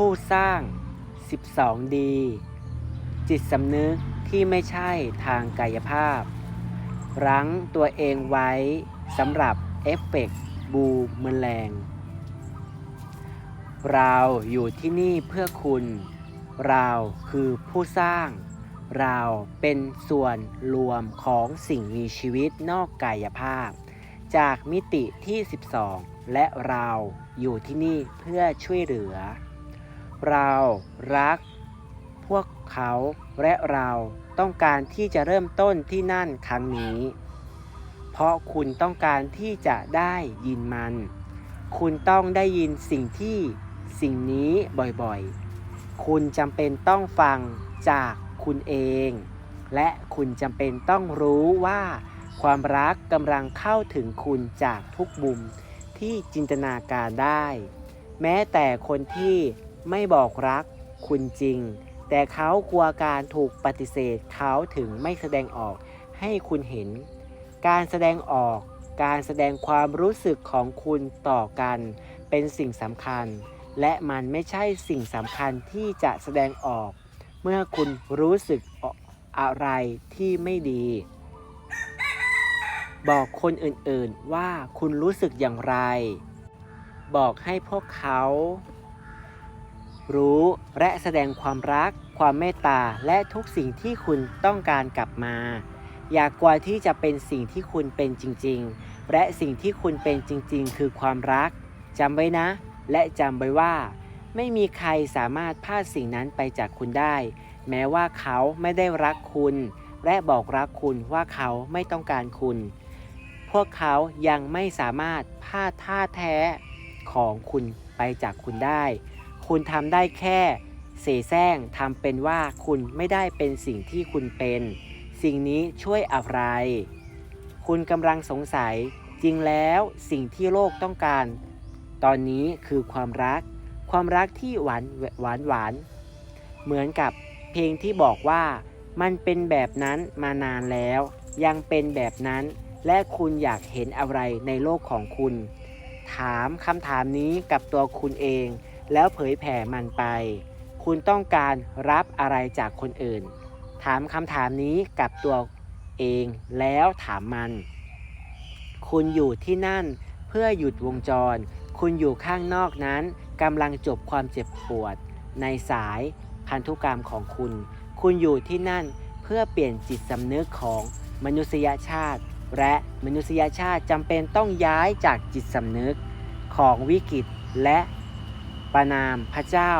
ผู้สร้าง 12 ดี จิตสำนึกที่ไม่ใช่ทางกายภาพ รั้งตัวเองไว้สำหรับเอฟเฟกต์บูมเมอแรงเราอยู่ที่นี่เพื่อคุณ เราคือผู้สร้าง เราเป็นส่วนรวมของสิ่งมีชีวิตนอกกายภาพ จากมิติที่ 12 และเราอยู่ที่นี่เพื่อช่วยเหลือ เรารัก พวกเขาและเราต้องการที่จะเริ่มต้นที่นั่นครั้งนี้ เพราะคุณต้องการที่จะได้ยินมัน คุณต้องได้ยินสิ่งที่สิ่งนี้บ่อยๆ คุณจำเป็นต้องฟังจากคุณเอง และคุณจำเป็นต้องรู้ว่า ความรักกำลังเข้าถึงคุณจากทุกมุมที่จินตนาการได้ แม้แต่คนที่ ไม่บอกรักคุณจริง แต่เขากลัวการถูกปฏิเสธเขาถึงไม่แสดงออกให้คุณเห็น การแสดงออก การแสดงความรู้สึกของคุณต่อกัน เป็นสิ่งสำคัญ และมันไม่ใช่สิ่งสำคัญที่จะแสดงออก เมื่อคุณรู้สึกอะไรที่ไม่ดี บอกคนอื่นๆว่าคุณรู้สึกอย่างไร บอกให้พวกเขา รู้และแสดงความรัก ความเมตตาและทุกสิ่งที่คุณต้องการกลับมา อย่ากกลัวที่จะเป็นสิ่งที่คุณเป็นจริง ๆ และสิ่งที่คุณเป็นจริง ๆ คือความรักจำไว้นะ และจำไว้ว่า ไม่มีใครสามารถพาดสิ่งนั้นไปจากคุณได้ แม้ว่าเขาไม่ได้รักคุณ และบอกรักคุณว่าเขาไม่ต้องการคุณ พวกเขายังไม่สามารถพาดท่าแท้ของคุณไปจากคุณได้ คุณทำได้แค่ เสแสร้งทำเป็นว่าคุณไม่ได้เป็นสิ่งที่คุณเป็น สิ่งนี้ช่วยอะไร คุณกำลังสงสัยจริงแล้วสิ่งที่โลกต้องการ ตอนนี้คือความรัก ความรักที่หวานหวานหวาน เหมือนกับเพลงที่บอกว่ามันเป็นแบบนั้นมานานแล้ว ยังเป็นแบบนั้น และคุณอยากเห็นอะไรในโลกของคุณ ถามคำถามนี้กับตัวคุณเอง แล้วเผยแผ่มันไป คุณต้องการรับอะไรจากคนอื่น ถามคำถามนี้กับตัวเองแล้วถามมัน คุณอยู่ที่นั่นเพื่อหยุดวงจร คุณอยู่ข้างนอกนั้นกำลังจบความเจ็บปวด ในสายพันธุกรรมของคุณ คุณอยู่ที่นั่นเพื่อเปลี่ยนจิตสำนึกของมนุษยชาติ และมนุษยชาติจำเป็นต้องย้ายจากจิตสำนึกของวิกฤตและ ประนามพระเจ้า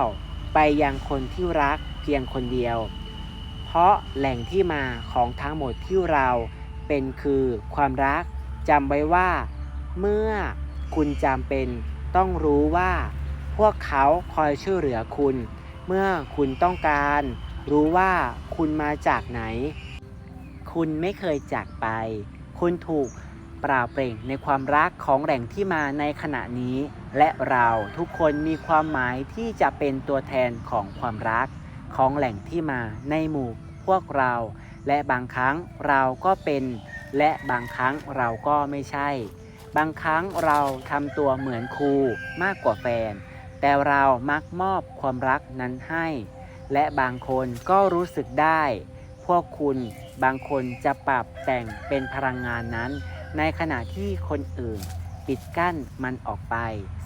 ไปยังคนที่รักเพียงคนเดียว เพราะแหล่งที่มาของทั้งหมดที่เราเป็นคือความรักจำไว้ว่า เมื่อคุณจำเป็นต้องรู้ว่า พวกเขาคอยช่วยเหลือคุณ เมื่อคุณต้องการ รู้ว่าคุณมาจากไหน คุณไม่เคยจากไป คุณถูกปราบเปร่งในความรักของแหล่งที่มาในขณะนี้ และเราทุกคนมีความหมายที่จะเป็นตัวแทนของความรัก ของแหล่งที่มาในหมู่พวกเรา และบางครั้งเราก็เป็น และบางครั้งเราก็ไม่ใช่ บางครั้งเราทำตัวเหมือนครูมากกว่าแฟน แต่เรามักมอบความรักนั้นให้ และบางคนก็รู้สึกได้ พวกคุณบางคนจะปรับแต่งเป็นพลังงานนั้น ในขณะที่คนอื่น ปิดกั้นมันออกไป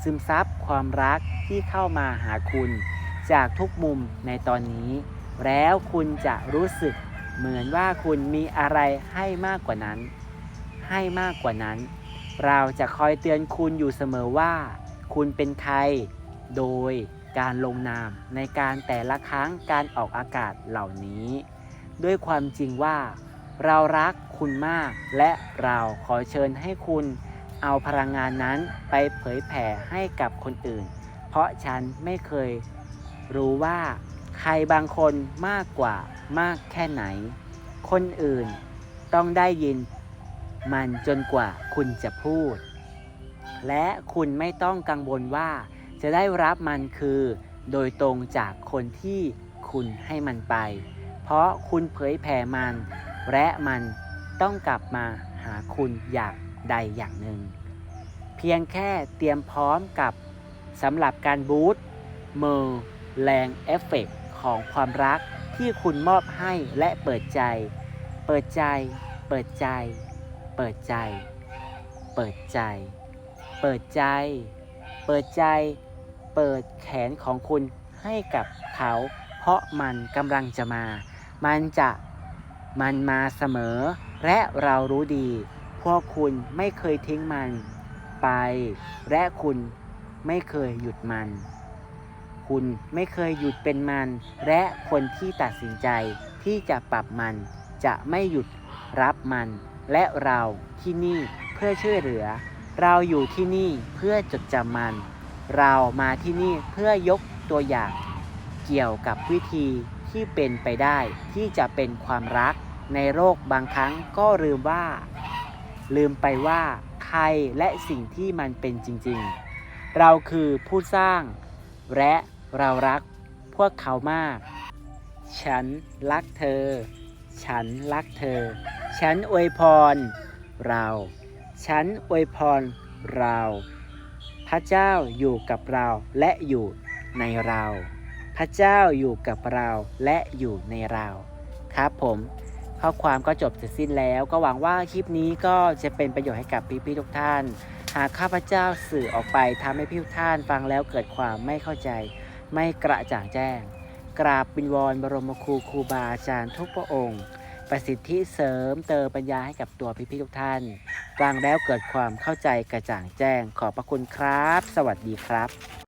ซึมซับความรักที่เข้ามาหาคุณ จากทุกมุมในตอนนี้ แล้วคุณจะรู้สึกเหมือนว่าคุณมีอะไรให้มากกว่านั้น ให้มากกว่านั้น เราจะคอยเตือนคุณอยู่เสมอว่า คุณเป็นใคร โดยการลงนามในการแต่ละครั้งการออกอากาศเหล่านี้ ด้วยความจริงว่า เรารักคุณมาก และเราขอเชิญให้คุณ เอาพลังงานนั้นไปเผยแผ่ให้กับคนอื่น เพราะฉันไม่เคยรู้ว่าใครบางคนมากกว่ามากแค่ไหน คนอื่นต้องได้ยินมันจนกว่าคุณจะพูด และคุณไม่ต้องกังวลว่าจะได้รับมันคือ โดยตรงจากคนที่คุณให้มันไป เพราะคุณเผยแผ่มัน และมันต้องกลับมาหาคุณอย่าง ใดอย่างหนึ่ง เพียงแค่เตรียมพร้อมกับสำหรับการบูตมือแรงเอฟเฟกต์ของความรักที่คุณมอบให้และเปิดใจ เปิดใจ เปิดใจ เปิดใจ เปิดใจ เปิดใจ เปิดใจ เปิดแขนของคุณให้กับเขา เพราะมันกำลังจะมา มันจะ มันมาเสมอ และเรารู้ดี พวกคุณไม่เคยทิ้งมันไป และคุณไม่เคยหยุดมัน คุณไม่เคยหยุดเป็นมัน และคนที่ตัดสินใจที่จะปรับมัน จะไม่หยุดรับมัน และเราที่นี่เพื่อช่วยเหลือ เราอยู่ที่นี่เพื่อจดจำมัน เรามาที่นี่เพื่อยกตัวอย่างเกี่ยวกับวิธีที่เป็นไปได้ที่จะเป็นความรักในโลกบางครั้งก็ลืมว่า ลืมไปว่าใครและสิ่งที่มันเป็นจริงๆ เราคือผู้สร้าง และเรารักพวกเขามาก ฉันรักเธอ ฉันรักเธอ ฉันอวยพร เรา ฉันอวยพรเรา พระเจ้าอยู่กับเราและอยู่ในเรา พระเจ้าอยู่กับเราและอยู่ในเรา ครับผม ข้อความก็จบเสร็จสิ้นแล้ว ก็หวังว่าคลิปนี้ก็จะเป็นประโยชน์ให้กับพี่ๆทุกท่าน หากข้าพเจ้าสื่อออกไปทำให้พี่ทุกท่านฟังแล้วเกิดความไม่เข้าใจ ไม่กระจ่างแจ้ง กราบวินวอนบรมครูครูบาอาจารย์ทุกพระองค์ ประสิทธิเสริมเติมปัญญาให้กับตัวพี่ๆทุกท่าน ฟังแล้วเกิดความเข้าใจกระจ่างแจ้ง ขอบพระคุณครับ สวัสดีครับ